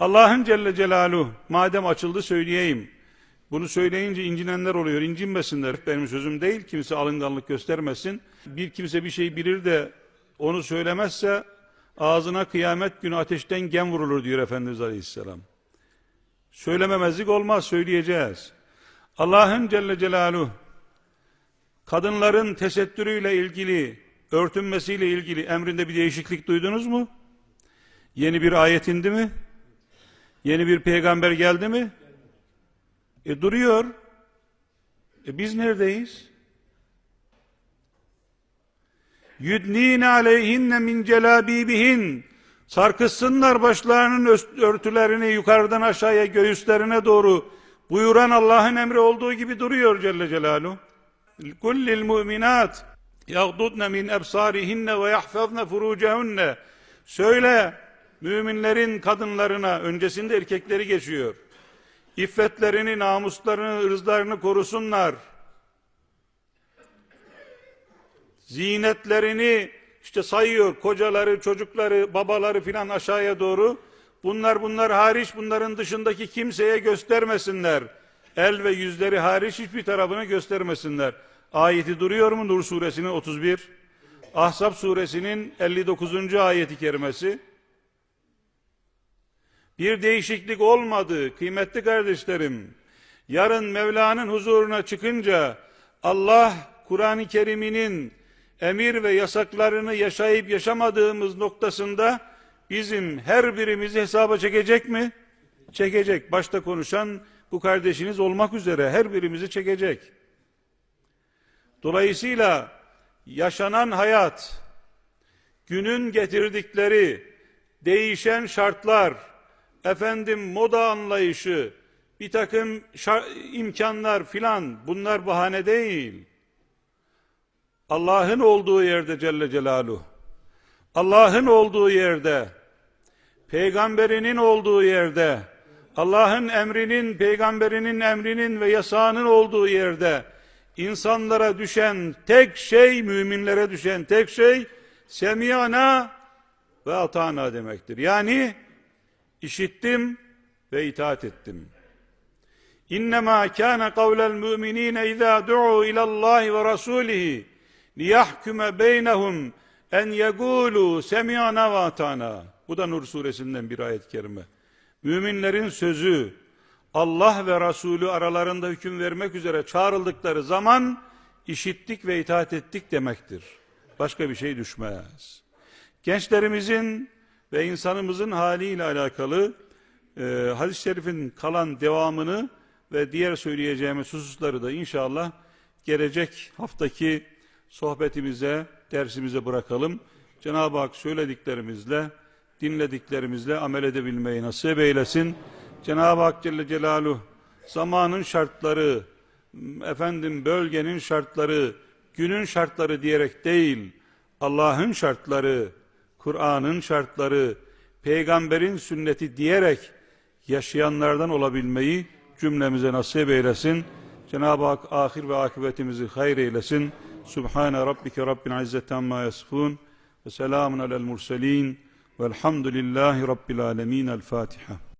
Allah'ın Celle Celaluhu madem açıldı söyleyeyim. Bunu söyleyince incinenler oluyor. İncinmesinler. Benim sözüm değil. Kimse alınganlık göstermesin. Bir kimse bir şey bilir de onu söylemezse ağzına kıyamet günü ateşten gem vurulur diyor Efendimiz Aleyhisselam. Söylememezlik olmaz. Söyleyeceğiz. Allah'ın Celle Celaluhu kadınların tesettürüyle ilgili, örtünmesiyle ilgili emrinde bir değişiklik duydunuz mu? Yeni bir ayet indi mi? Yeni bir peygamber geldi mi? E duruyor. E biz neredeyiz? Yudnine aleyhinne min celabibihin. Sarkıtsınlar başlarının örtülerini yukarıdan aşağıya göğüslerine doğru buyuran Allah'ın emri olduğu gibi duruyor Celle Celaluhu. Kullil mu'minat yagdudne min ebsarihinne ve yahfazne furucehunne. Söyle müminlerin kadınlarına öncesinde erkekleri geçiyor. İffetlerini, namuslarını, ırzlarını korusunlar. Zinetlerini işte sayıyor kocaları, çocukları, babaları filan aşağıya doğru. Bunlar bunlar hariç bunların dışındaki kimseye göstermesinler. El ve yüzleri hariç hiçbir tarafını göstermesinler. Ayeti duruyor mu Nur suresinin 31? Ahzab suresinin 59. ayeti kerimesi. Bir değişiklik olmadı kıymetli kardeşlerim. Yarın Mevla'nın huzuruna çıkınca Allah Kur'an-ı Kerim'inin emir ve yasaklarını yaşayıp yaşamadığımız noktasında bizim her birimizi hesaba çekecek mi? Çekecek. Başta konuşan bu kardeşiniz olmak üzere her birimizi çekecek. Dolayısıyla yaşanan hayat, günün getirdikleri değişen şartlar, efendim moda anlayışı, bir takım imkanlar filan bunlar bahane değil. Allah'ın olduğu yerde Celle Celaluhu, Allah'ın olduğu yerde, peygamberinin olduğu yerde, Allah'ın emrinin, peygamberinin emrinin ve yasağının olduğu yerde, insanlara düşen tek şey, müminlere düşen tek şey, semiyana ve atana demektir. Yani, işittim ve itaat ettim. İnnemâ kâne kavlel müminîne izâ du'u ilallâhi ve rasûlihi liyahküme beynehum en yegûlû semiyana ve atana. Bu da Nur suresinden bir ayet-i kerime. Müminlerin sözü Allah ve Resulü aralarında hüküm vermek üzere çağrıldıkları zaman işittik ve itaat ettik demektir. Başka bir şey düşmez. Gençlerimizin ve insanımızın haliyle alakalı e, hadis-i şerifin kalan devamını ve diğer söyleyeceğimiz hususları da inşallah gelecek haftaki sohbetimize, dersimize bırakalım. Cenab-ı Hak söylediklerimizle, dinlediklerimizle amel edebilmeyi nasip eylesin. Cenab-ı Hak Celle Celaluhu zamanın şartları, efendim bölgenin şartları, günün şartları diyerek değil, Allah'ın şartları, Kur'an'ın şartları, peygamberin sünneti diyerek yaşayanlardan olabilmeyi cümlemize nasip eylesin. Cenab-ı Hak ahir ve akıbetimizi hayır eylesin. Subhane rabbike rabbil izzeti amma yasifun ve selamun alel murselin velhamdülillahi rabbil alemin. El Fatiha.